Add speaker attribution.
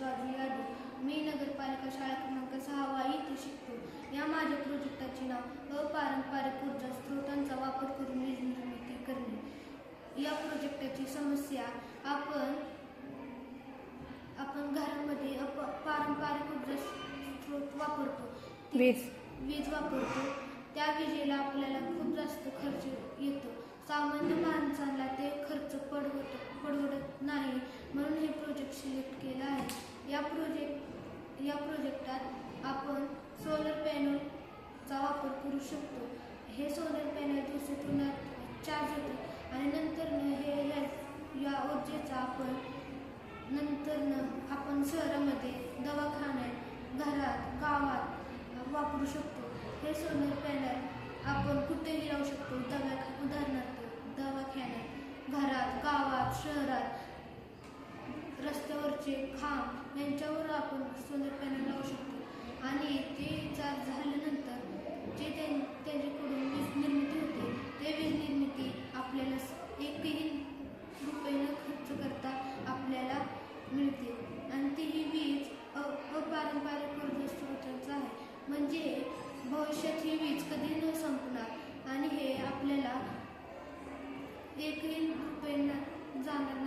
Speaker 1: यादव मी नगरपालिका शाळा क्रमांक सहावा इथे शिकतो. या माझ्या प्रोजेक्टाचे नाव अपारंपरिक ऊर्जा स्रोतांचा वापर करून वीज निर्मिती करणे. या प्रोजेक्टाची समस्या आपण आपण घरामध्ये अप पारंपरिक ऊर्जा स्रोत वापरतो.
Speaker 2: वीज.
Speaker 1: वीज वापरतो. त्या विजेला आपल्याला खूप जास्त खर्च येतो. सामान्य माणसाला ते खर्च पडवत. या प्रोजेक्टात आपण सोलर पॅनलचा वापर करू शकतो. हे सोलर पॅनल दिवसातून चार्ज होते. आणि नंतर हे या या ऊर्जेचा आपण नंतरनं आपण शहरामध्ये दवाखान्यात घरात गावात वापरू शकतो. हे सोलर पॅनल आपण कुठेही लावू शकतो. दवा उदाहरणार्थ दवाखान्यात घरात गावात शहरात रस्त्यावरचे खांब यांच्यावर आपण सोलर आणि ते चार्ज झाल्यानंतर जे त्यां त्यांच्याकडून वीज निर्मिती होते ते वीज निर्मिती आपल्याला एकही रुपये न खर्च करता आपल्याला मिळते. आणि ती ही वीज अ अपारंपरिक ऊर्जा आहे. म्हणजे भविष्यात ही वीज कधी न संपणार आणि हे आपल्याला एकही रुपये जाणार